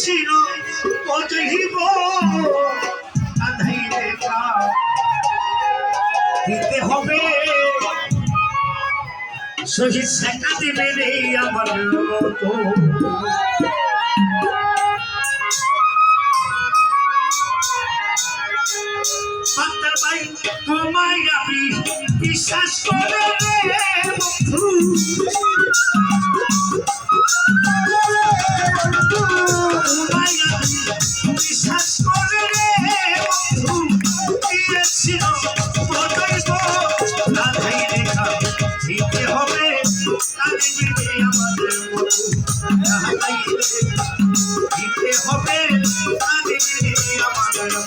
চির পচহিব দিতে হবে। শহীদ শেখা দিবে আমার তোমায় আমি বিশ্বাস করে বন্ধু।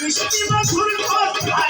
বৃষ্টি মধুর কথা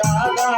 দাদা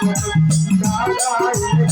তোমায়